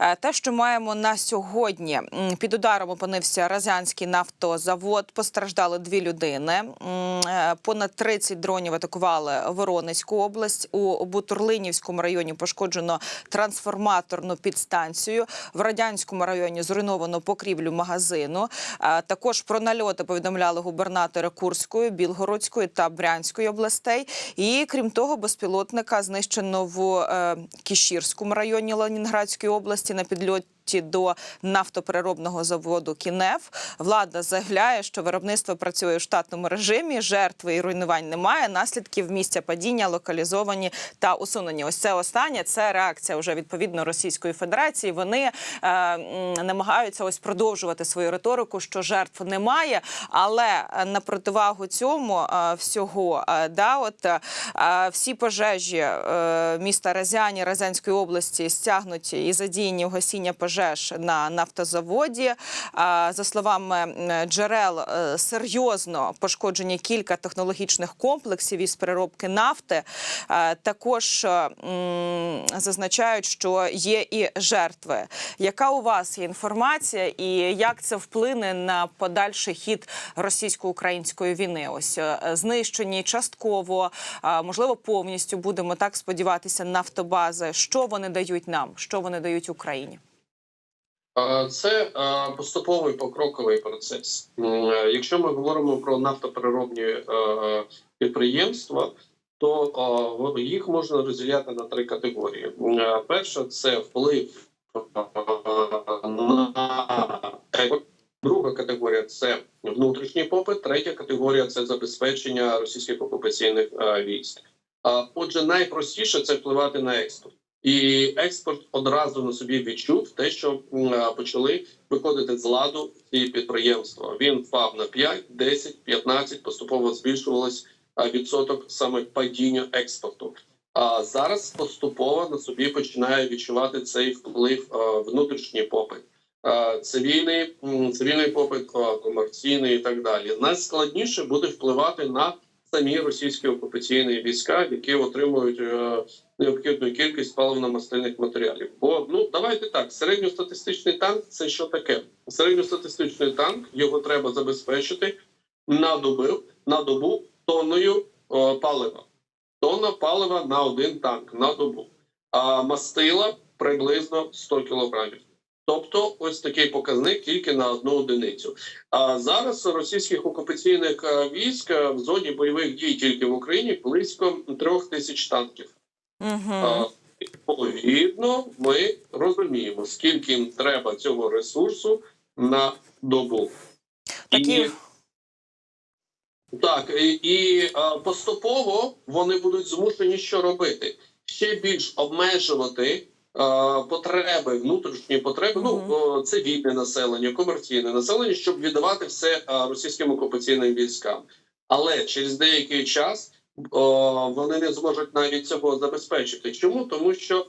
Е, Те, що маємо на сьогодні, під ударом опинився Разянський нафтозавод. Постраждали дві людини. Е, Понад 30 дронів атакували Воронезьку область. У Бутурлинівському районі пошкоджено трансформаторну підстанцію. В радянському районі зруйновано покрівлю магазину. Е, Також про нальоти повідомляли губернатори Курської, Білгородської та Брянської областей. І крім того, безпілотника знищено в Кішірському районі Ленінградської області на підльоті. До нафтопереробного заводу Кінев влада заявляє, що виробництво працює у штатному режимі. Жертви і руйнувань немає. Наслідків місця падіння локалізовані та усунені. Ось це останнє. Це реакція вже відповідно Російської Федерації. Вони е, намагаються ось продовжувати свою риторику, що жертв немає. Але е, на противагу цьому е, всього, е, да, от е, всі пожежі е, міста Разяні Разянської області стягнуті і задіяні в гасіння пожеж на нафтозаводі. За словами джерел, е, серйозно пошкоджені кілька технологічних комплексів із переробки нафти. Також е, зазначають, що є і жертви. Яка у вас є інформація, і як це вплине на подальший хід російсько-української війни? Ось е, знищені частково, можливо, повністю будемо так сподіватися. Нафтобази, що вони дають нам, що вони дають Україні? Е, Це е, поступовий покроковий процес. Е, Якщо ми говоримо про нафтопереробні підприємства, то їх можна розділяти на три категорії. Перша це вплив на. Друга категорія це внутрішній попит. Третя категорія це забезпечення російських окупаційних військ. Отже, найпростіше це впливати на експорт. І експорт одразу на собі відчув те, що е, почали виходити з ладу ці підприємства. Він впав на 5, 10, 15, поступово збільшувалось е, відсоток саме падіння експорту. А зараз поступово на собі починає відчувати цей вплив е, внутрішній попит. Цивільний, цивільний попит, комерційний і так далі. Найскладніше буде впливати на самі російські окупаційні війська, які отримують е, необхідну кількість паливно-мастильних матеріалів. Бо ну давайте так, середньостатистичний танк це що таке? Середньостатистичний танк його треба забезпечити на добу, на добу тонною е, палива. Тонна палива на один танк на добу, а мастила приблизно 100 кілограмів. Тобто, ось такий показник тільки на одну одиницю. А зараз російських окупаційних е, військ е, в зоні бойових дій тільки в Україні близько трьох тисяч танків. Угу. А, Відповідно, ми розуміємо, скільки їм треба цього ресурсу на добу. Такі І, так, і, і поступово вони будуть змушені що робити? Ще більш обмежувати потреби, внутрішні потреби, ну цивільне населення, комерційне населення, щоб віддавати все російським окупаційним військам. Але через деякий час о, вони не зможуть навіть цього забезпечити. Чому? Тому що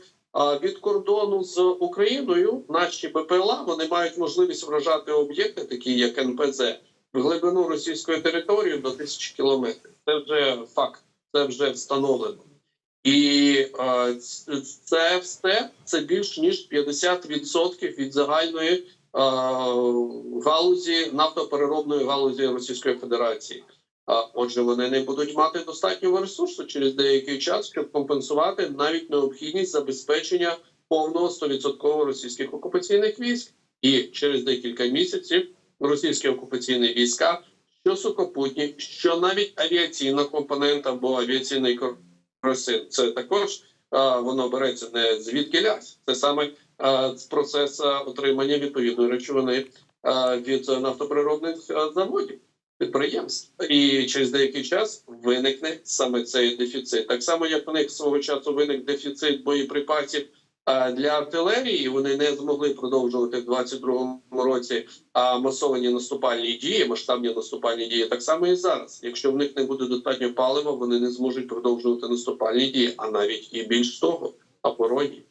від кордону з Україною наші БПЛА вони мають можливість вражати об'єкти, такі як НПЗ, в глибину російської території до тисячі кілометрів. Це вже факт, це вже встановлено. І е, це все це більш ніж 50% від загальної е, галузі нафтопереробної галузі Російської Федерації. Отже, вони не будуть мати достатнього ресурсу через деякий час, щоб компенсувати навіть необхідність забезпечення повного 100% російських окупаційних військ. І через декілька місяців російські окупаційні війська, що сухопутні, що навіть авіаційна компонента, бо авіаційний коросин це також воно береться не звідки лясь. Це саме з отримання відповідної речовини від нафтоприродних заводів підприємств, і через деякий час виникне саме цей дефіцит. Так само, як у них свого часу виник дефіцит боєприпасів для артилерії, вони не змогли продовжувати в 22-му році масовані наступальні дії, масштабні наступальні дії. Так само і зараз. Якщо в них не буде достатньо палива, вони не зможуть продовжувати наступальні дії, а навіть і більш того, а оборонні.